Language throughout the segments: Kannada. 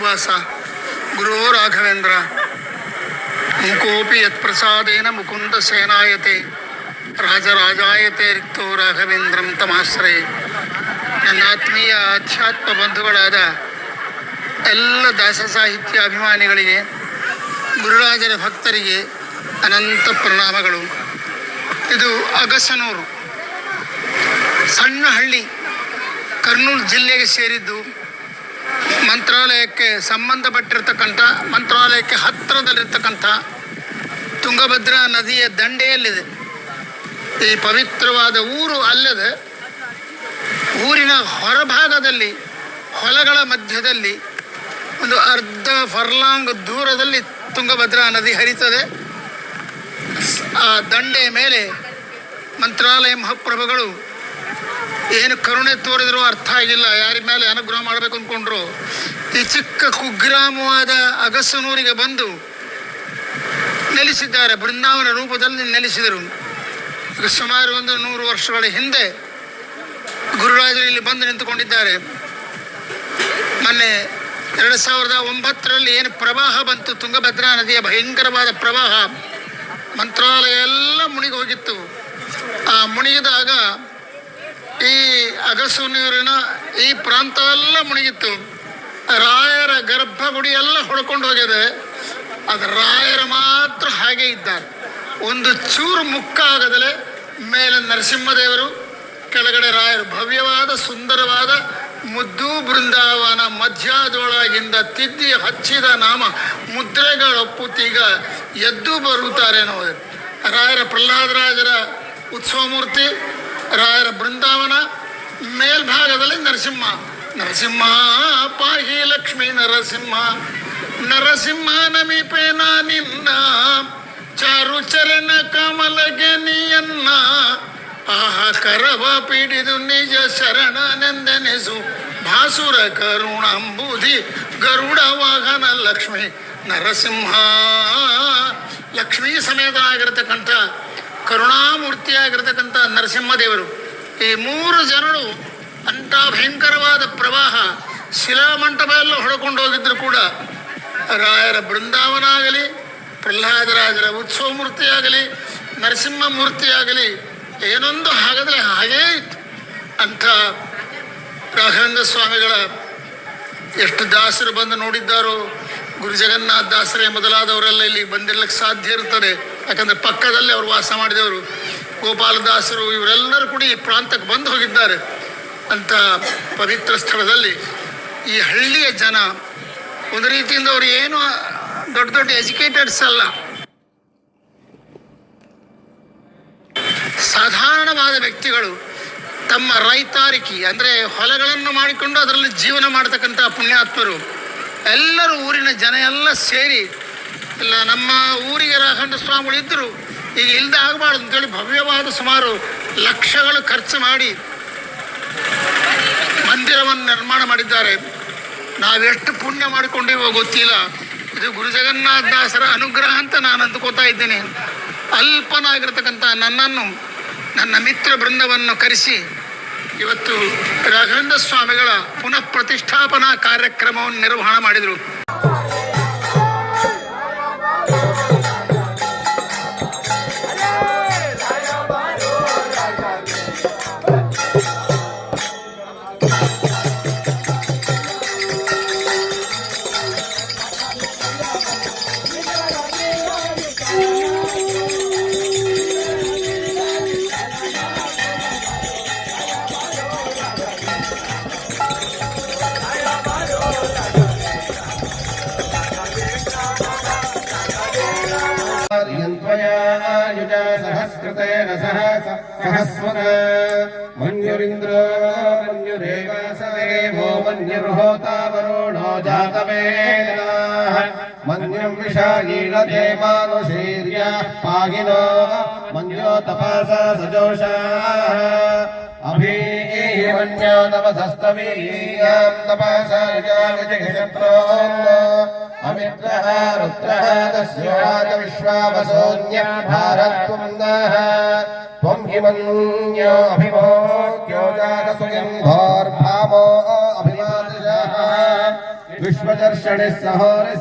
ಶ್ರೀನಿವಾಸ ಗುರೋ ರಾಘವೇಂದ್ರ ಮುಕೋಪಿ ಯತ್ಪ್ರಸಾದೇನ ಮುಕುಂದ ಸೇನಾಯತೆ, ರಾಜರಾಜಾಯತೆ ರಿಕ್ತೋ ರಾಘವೇಂದ್ರಂ ತಮಾಶ್ರಯ. ನನ್ನ ಆತ್ಮೀಯ ಆಧ್ಯಾತ್ಮ ಬಂಧುಗಳಾದ ಎಲ್ಲ ದಾಸ ಸಾಹಿತ್ಯ ಅಭಿಮಾನಿಗಳಿಗೆ, ಗುರುರಾಜರ ಭಕ್ತರಿಗೆ ಅನಂತ ಪ್ರಣಾಮಗಳು. ಇದು ಅಗಸನೂರು ಸಣ್ಣ ಹಳ್ಳಿ ಕರ್ನೂಲು ಜಿಲ್ಲೆಗೆ ಸೇರಿದ್ದು ಮಂತ್ರಾಲಯಕ್ಕೆ ಸಂಬಂಧಪಟ್ಟಿರ್ತಕ್ಕಂಥ, ಮಂತ್ರಾಲಯಕ್ಕೆ ಹತ್ತಿರದಲ್ಲಿರ್ತಕ್ಕಂಥ ತುಂಗಭದ್ರಾ ನದಿಯ ದಂಡೆಯಲ್ಲಿದೆ. ಈ ಪವಿತ್ರವಾದ ಊರು ಅಲ್ಲದೆ ಊರಿನ ಹೊರಭಾಗದಲ್ಲಿ, ಹೊಲಗಳ ಮಧ್ಯದಲ್ಲಿ ಒಂದು ಅರ್ಧ ಫರ್ಲಾಂಗ್ ದೂರದಲ್ಲಿ ತುಂಗಭದ್ರಾ ನದಿ ಹರಿತದೆ. ಆ ದಂಡೆಯ ಮೇಲೆ ಮಂತ್ರಾಲಯ ಮಹಾಪ್ರಭುಗಳು ಏನು ಕರುಣೆ ತೋರಿದ್ರು ಅರ್ಥ ಆಗಿಲ್ಲ. ಯಾರ ಮೇಲೆ ಅನುಗ್ರಹ ಮಾಡಬೇಕು ಅಂದ್ಕೊಂಡ್ರು ಈ ಚಿಕ್ಕ ಕುಗ್ರಾಮವಾದ ಅಗಸನೂರಿಗೆ ಬಂದು ನೆಲೆಸಿದ್ದಾರೆ. ಬೃಂದಾವನ ರೂಪದಲ್ಲಿ ನೆಲೆಸಿದರು. ಸುಮಾರು ಒಂದು ನೂರು ವರ್ಷಗಳ ಹಿಂದೆ ಗುರುರಾಜರು ಇಲ್ಲಿ ಬಂದು ನಿಂತುಕೊಂಡಿದ್ದಾರೆ. ಮೊನ್ನೆ ಎರಡು ಸಾವಿರದ ಒಂಬತ್ತರಲ್ಲಿ ಏನು ಪ್ರವಾಹ ಬಂತು. ತುಂಗಭದ್ರಾ ನದಿಯ ಭಯಂಕರವಾದ ಪ್ರವಾಹ. ಮಂತ್ರಾಲಯ ಎಲ್ಲ ಮುಣಿಗೋಗಿತ್ತು ಆ ಮುಣಿಗಿದಾಗ ಈ ಅಗಸು ನೀರಿನ ಈ ಪ್ರಾಂತವೆಲ್ಲ ಮುಣಿಗಿತ್ತು. ರಾಯರ ಗರ್ಭಗುಡಿ ಎಲ್ಲ ಹೊಡ್ಕೊಂಡು ಹೋಗಿದೆ. ಅದು ರಾಯರ ಮಾತ್ರ ಹಾಗೆ ಇದ್ದಾರೆ. ಒಂದು ಚೂರು ಮುಕ್ಕಾಗದಲೆ ಮೇಲೆ ನರಸಿಂಹದೇವರು, ಕೆಳಗಡೆ ರಾಯರು. ಭವ್ಯವಾದ, ಸುಂದರವಾದ ಮುದ್ದು ಬೃಂದಾವನ ಮಧ್ಯದೊಳಗಿಂದ ತಿದ್ದಿ ಹಚ್ಚಿದ ನಾಮ ಮುದ್ರೆಗಳೊಪ್ಪುತ್ತೀಗ ಎದ್ದು ಬರುತ್ತಾರೆ ನೋಡಿ ರಾಯರ ಪ್ರಹ್ಲಾದರಾಜರ ಉತ್ಸವ ಮೂರ್ತಿ ರಾಯರ ಬೃಂದಾವನ ಮೇಲ್ಭಾಗದಲ್ಲಿ ನರಸಿಂಹ. ನರಸಿಂಹ, ಪಾಹಿ ಲಕ್ಷ್ಮೀ ನರಸಿಂಹ. ನರಸಿಂಹ ನಮಿಪೇನ ನಿನ್ನ. ಚಾರು ಚರಣ ಕಮಲಗೆ ನೀಯನ್ನ. ಆಹ ಕರವ ಪೀಡಿದು ನಿಜ ಶರಣನೆಂದೆನೆಸು ಭಾಸುರ ಕರುಣಂಬುಧಿ ಗರುಡ ವಾಹನ ಲಕ್ಷ್ಮಿ. ನರಸಿಂಹ, ಲಕ್ಷ್ಮೀ ಸಮೇತನಾಗಿರತಕ್ಕಂಥ ಕರುಣಾಮೂರ್ತಿಯಾಗಿರ್ತಕ್ಕಂಥ ನರಸಿಂಹದೇವರು. ಈ ಮೂರು ಜನರು ಅಂಥ ಭಯಂಕರವಾದ ಪ್ರವಾಹ ಶಿಲಾಮಂಟಪ ಎಲ್ಲ ಹೊಡ್ಕೊಂಡು ಹೋಗಿದ್ರು ಕೂಡ ರಾಯರ ಬೃಂದಾವನ ಆಗಲಿ ಪ್ರಹ್ಲಾದರಾಜರ ಉತ್ಸವ ಮೂರ್ತಿಯಾಗಲಿ ನರಸಿಂಹ ಮೂರ್ತಿಯಾಗಲಿ ಏನೊಂದು ಹಾಗಾದರೆ ಹಾಗೇ ಇತ್ತು. ಅಂಥ ರಾಘವೇಂದ್ರ ಸ್ವಾಮಿಗಳ ಎಷ್ಟು ದಾಸರು ಬಂದು ನೋಡಿದ್ದಾರೋ ಗುರು ಜಗನ್ನಾಥ ದಾಸರೇ ಮೊದಲಾದವರೆಲ್ಲ ಇಲ್ಲಿ ಬಂದಿರ್ಲಿಕ್ಕೆ ಸಾಧ್ಯ ಇರ್ತದೆ ಯಾಕಂದ್ರೆ ಪಕ್ಕದಲ್ಲೇ ಅವರು ವಾಸ ಮಾಡಿದವರು ಗೋಪಾಲದಾಸರು ಇವರೆಲ್ಲರೂ ಕೂಡ ಈ ಪ್ರಾಂತಕ್ಕೆ ಬಂದು ಹೋಗಿದ್ದಾರೆ. ಅಂತ ಪವಿತ್ರ ಸ್ಥಳದಲ್ಲಿ ಈ ಹಳ್ಳಿಯ ಜನ ಒಂದು ರೀತಿಯಿಂದ ಅವರು ಏನು ದೊಡ್ಡ ದೊಡ್ಡ ಎಜುಕೇಟೆಡ್ಸ್ ಅಲ್ಲ. ಸಾಧಾರಣವಾದ ವ್ಯಕ್ತಿಗಳು ತಮ್ಮ ರೈತಾರಿಕೆ ಅಂದರೆ ಹೊಲಗಳನ್ನು ಮಾಡಿಕೊಂಡು ಅದರಲ್ಲಿ ಜೀವನ ಮಾಡ್ತಕ್ಕಂಥ ಪುಣ್ಯಾತ್ಮರು ಎಲ್ಲರೂ ಊರಿನ ಜನ ಎಲ್ಲ ಸೇರಿ ಇಲ್ಲ ನಮ್ಮ ಊರಿಗೆ ರಾಘಂಡ ಸ್ವಾಮಿಗಳು ಇದ್ದರು ಈಗ ಇಲ್ಲದೆ ಆಗಬಾರ್ದು ಅಂತೇಳಿ ಭವ್ಯವಾದ ಸುಮಾರು ಲಕ್ಷಗಳು ಖರ್ಚು ಮಾಡಿ ಮಂದಿರವನ್ನು ನಿರ್ಮಾಣ ಮಾಡಿದ್ದಾರೆ. ನಾವೆಷ್ಟು ಪುಣ್ಯ ಮಾಡಿಕೊಂಡಿವೋ ಗೊತ್ತಿಲ್ಲ. ಇದು ಗುರು ಜಗನ್ನಾಥ ದಾಸರ ಅನುಗ್ರಹ ಅಂತ ನಾನು ಅಂದುಕೊತಾ ಇದ್ದೇನೆ. ಅಲ್ಪನಾಗಿರ್ತಕ್ಕಂಥ ನನ್ನನ್ನು, ನನ್ನ ಮಿತ್ರ ಬೃಂದವನ್ನು ಕರೆಸಿ ಇವತ್ತು ರಾಘವೇಂದ್ರ ಸ್ವಾಮಿಗಳ ಪುನಃ ಪ್ರತಿಷ್ಠಾಪನಾ ಕಾರ್ಯಕ್ರಮವನ್ನು ನಿರ್ವಹಣೆ ಮಾಡಿದರು. मन्युरेवासदेवो मन्युर्होता वरुणो जातवेदाः मन्युम् विषायीणते मानुशीर्याः पागिनो मन्यो तपासा सजोषाः। अभिमन्यो तपसस्तवीयाम् तपासा युजाविजघिषत्रो अमित्रः रुद्रः तस्योराजविश्वावसोऽन्यः भारत्वम् नः विश्वदर्शन हिमन्याभिवाक्योजारसुयम्भार्भावो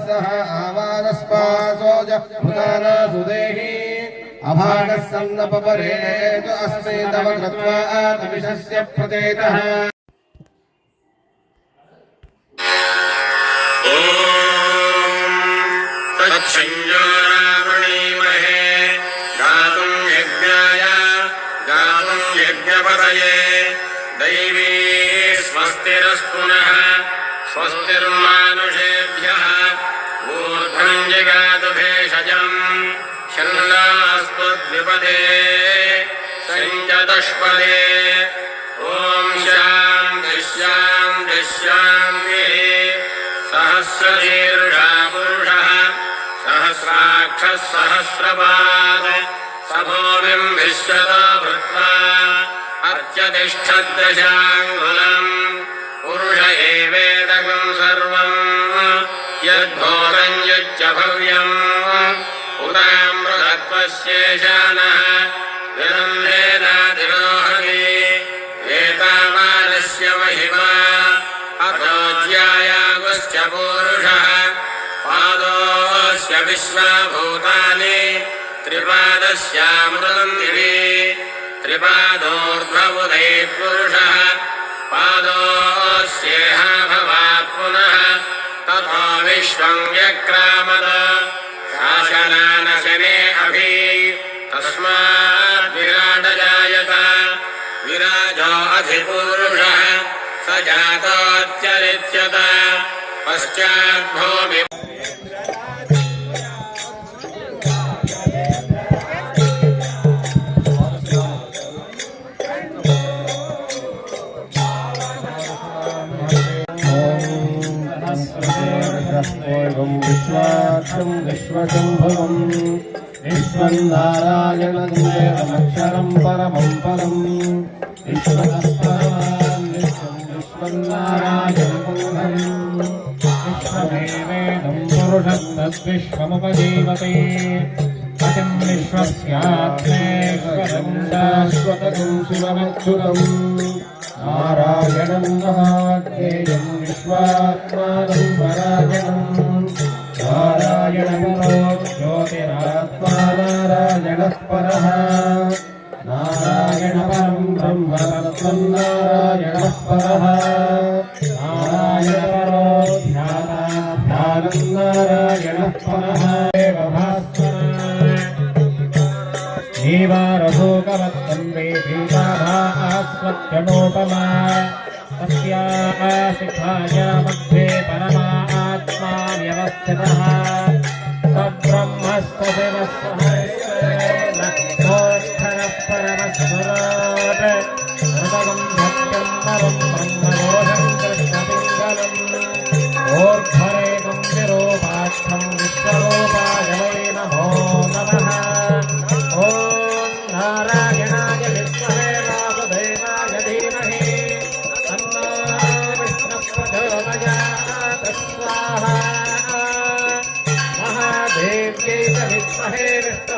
सह आवादस्पासोज भुताना सुदेहि अभागः सन्नपपरेतु तव कृत्वा प्रदेतः शन्नास्त्वद्विपदे सञ्जतष्पदे ॐ शान्ति शान्ति शान्तिः सहस्रशीर्षा पुरुषः सहस्राक्षः सहस्रपाद स भूमिम् विश्वतो भृत्वा अत्यतिष्ठद्दशाङ्गुलम् पुरुष एवेदकम् सर्वम् यद्भूतम् यच्च भव्यम् उदामृतत्वस्येशानः विरन्धेनातिरोहति एतावानस्य दिवि त्रिपादोर्ध्वमुदे पुरुषः। पादोऽस्येह भवात् पुनः। व्यक्रामद शासनानशने अभि तस्माद्विराडजायत विराजो अधिपूरुषः स जातोच्चरिच्यत पश्चाद्भूमि विश्वार्थं विश्वशम्भवम् विश्वं नारायणदेवमक्षरं परमं पदम् विश्वतः परमान् विश्वं विश्वं नारायणपूर्णम् विश्वमेवेदं पुरुषं तद्विश्वमुपजीवते पतिं विश्वस्यात्मेश्वरं शाश्वतं शिवमच्युतम् नारायणं महाज्ञेयं विश्वात्मानं परायणम् नारायणपरो ज्योतिरात्मा नारायणः परः नारायणपरं ब्रह्म तत्त्वं नारायणः परः नारायणपरो ध्याता ध्यानं नारायणः परः एव भास्करः जीवारभूकवत्तन्ते पीताभास्वत्यनोपमा तस्याः शिखाया मध्ये परमा आत्मा व्यवस्थितः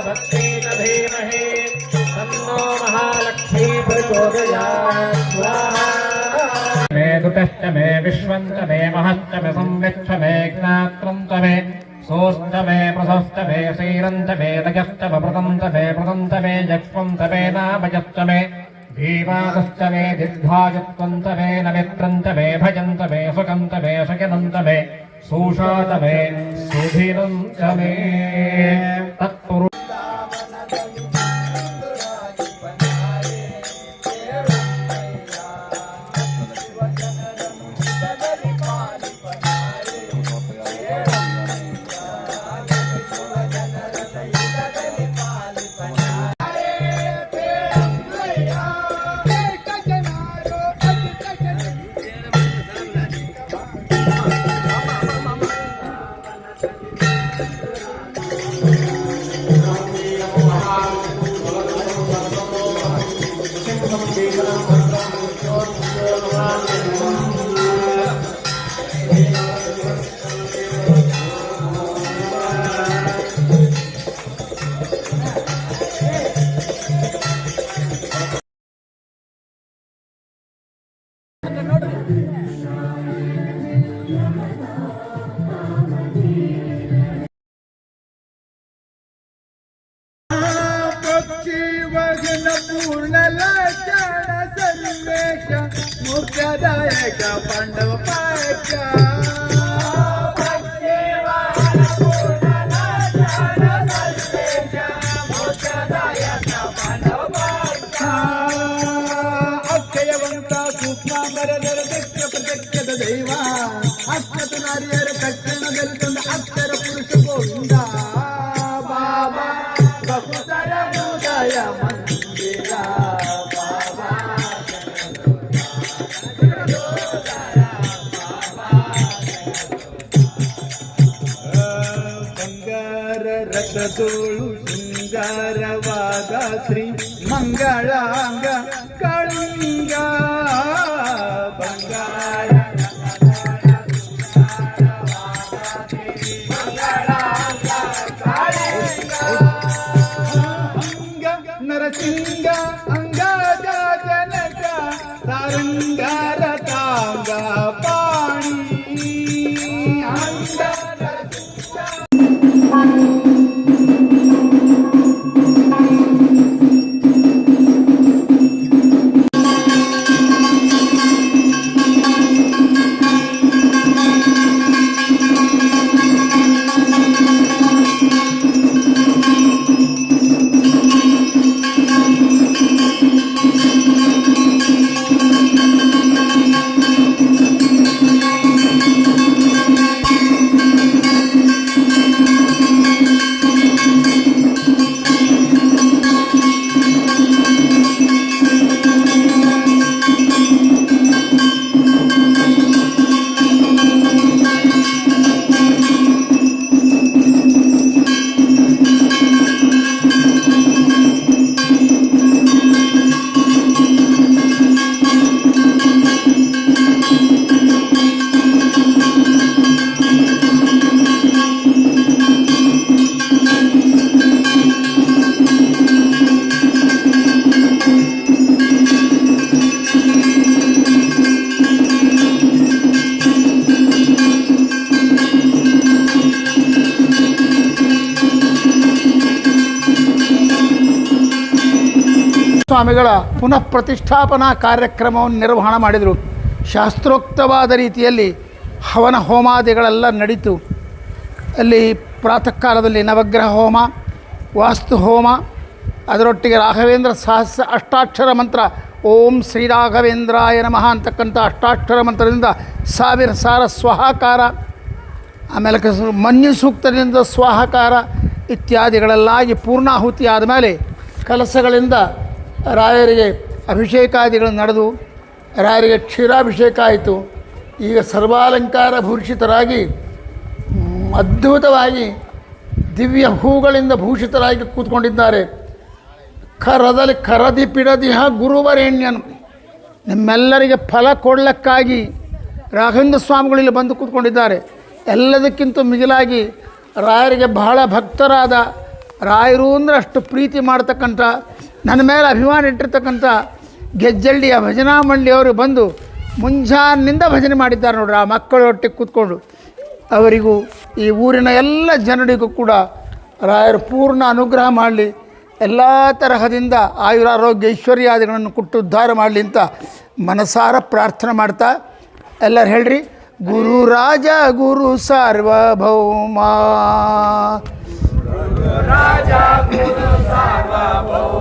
भक्तेन धीमहे। मे दुतश्च मे विश्वन्त मे महन्त मे संविच्छ मे ज्ञात्रन्त मे सोऽस्त मे प्रसस्त मे श्रीरन्त मे रजस्त प्रतन्त मे प्रतन्त मे यक्ष्वन्त मे नामजस्त मे धीमादस्त मे दिग्भाजत्वन्त मे नवित्रन्त मे भजन्त मे सुकन्त मे सुजनन्त मे सूषात मे सुधिरन्त मे तत् पूर्ण पूर्ण लक्षण सर्वेश मुख्यदायक पांडव पायच्या ರಥದೋಳು ಶೃಂಗಾರವಾದ ಶ್ರೀ ಮಂಗಳಾಂಗ Santa ಸ್ವಾಮಿಗಳ ಪುನಃ ಪ್ರತಿಷ್ಠಾಪನಾ ಕಾರ್ಯಕ್ರಮವನ್ನು ನಿರ್ವಹಣೆ ಮಾಡಿದರು. ಶಾಸ್ತ್ರೋಕ್ತವಾದ ರೀತಿಯಲ್ಲಿ ಹವನ ಹೋಮಾದಿಗಳೆಲ್ಲ ನಡೀತು. ಅಲ್ಲಿ ಪ್ರಾತಃ ಕಾಲದಲ್ಲಿ ನವಗ್ರಹ ಹೋಮ, ವಾಸ್ತು ಹೋಮ, ಅದರೊಟ್ಟಿಗೆ ರಾಘವೇಂದ್ರ ಸಹಸ್ರ ಅಷ್ಟಾಕ್ಷರ ಮಂತ್ರ, ಓಂ ಶ್ರೀ ರಾಘವೇಂದ್ರಾಯ ನಮಃ ಅಂತಕ್ಕಂಥ ಅಷ್ಟಾಕ್ಷರ ಮಂತ್ರದಿಂದ ಸಾವಿರ ಸಾರ ಸ್ವಹಾಕಾರ, ಆಮೇಲೆ ಮನ್ಯು ಸೂಕ್ತದಿಂದ ಸ್ವಾಹಕಾರ ಇತ್ಯಾದಿಗಳೆಲ್ಲಾಗಿ ಪೂರ್ಣಾಹುತಿ ಆದಮೇಲೆ ಕಲಸಗಳಿಂದ ರಾಯರಿಗೆ ಅಭಿಷೇಕಾದಿಗಳು ನಡೆದು ರಾಯರಿಗೆ ಕ್ಷೀರಾಭಿಷೇಕ ಆಯಿತು. ಈಗ ಸರ್ವಾಲಂಕಾರ ಭೂಷಿತರಾಗಿ, ಅದ್ಭುತವಾಗಿ ದಿವ್ಯ ಹೂಗಳಿಂದ ಭೂಷಿತರಾಗಿ ಕೂತ್ಕೊಂಡಿದ್ದಾರೆ. ಕರದಲ್ಲಿ ಕರದಿ ಪಿಡದಿಹ ಗುರುವರೇಣ್ಯನು. ನಿಮ್ಮೆಲ್ಲರಿಗೆ ಫಲ ಕೊಡಲಿಕ್ಕಾಗಿ ರಾಘವೇಂದ್ರ ಸ್ವಾಮಿಗಳು ಇಲ್ಲಿ ಬಂದು ಕೂತ್ಕೊಂಡಿದ್ದಾರೆ. ಎಲ್ಲದಕ್ಕಿಂತ ಮಿಗಿಲಾಗಿ ರಾಯರಿಗೆ ಬಹಳ ಭಕ್ತರಾದ ರಾಯರು ಅಂದರೆ ಅಷ್ಟು ಪ್ರೀತಿ ಮಾಡ್ತಕ್ಕಂಥ ನನ್ನ ಮೇಲೆ ಅಭಿಮಾನ ಇಟ್ಟಿರ್ತಕ್ಕಂಥ ಗೆಜ್ಜಳ್ಳಿಯ ಭಜನಾ ಮಂಡಳಿಯವರು ಬಂದು ಮುಂಜಾನಿನಿಂದ ಭಜನೆ ಮಾಡಿದ್ದಾರೆ ನೋಡ್ರಿ, ಆ ಮಕ್ಕಳೊಟ್ಟಿಗೆ ಕೂತ್ಕೊಂಡು. ಅವರಿಗೂ ಈ ಊರಿನ ಎಲ್ಲ ಜನರಿಗೂ ಕೂಡ ರಾಯರು ಪೂರ್ಣ ಅನುಗ್ರಹ ಮಾಡಲಿ. ಎಲ್ಲ ತರಹದಿಂದ ಆಯುರಾರೋಗ್ಯ ಐಶ್ವರ್ಯಾದಿಗಳನ್ನು ಕೊಟ್ಟು ಉದ್ಧಾರ ಮಾಡಲಿ ಅಂತ ಮನಸಾರ ಪ್ರಾರ್ಥನೆ ಮಾಡ್ತಾ ಎಲ್ಲರೂ ಹೇಳ್ರಿ, ಗುರು ರಾಜ, ಗುರು ಸಾರ್ವಭೌಮ. ಗುರು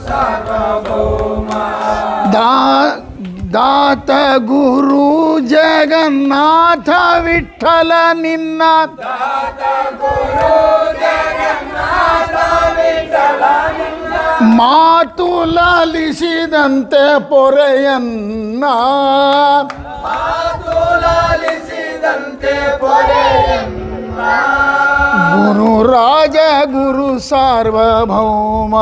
ದಾ ದಾತ ಗುರು ಜಗನ್ನಾಥ ವಿಠಲ ನಿನ್ನ. ಮಾತು ಲಾಲಿಸಿದಂತೆ ಪೊರೆಯನ್ನ. ಗುರು ರಾಜ ಗುರು ಸಾರ್ವಭೌಮ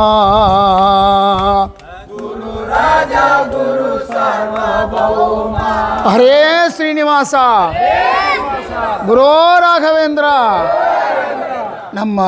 ಹರೇ ಶ್ರೀನಿವಾಸ ಗುರೋ ರಾಘವೇಂದ್ರ ನಮ್ಮ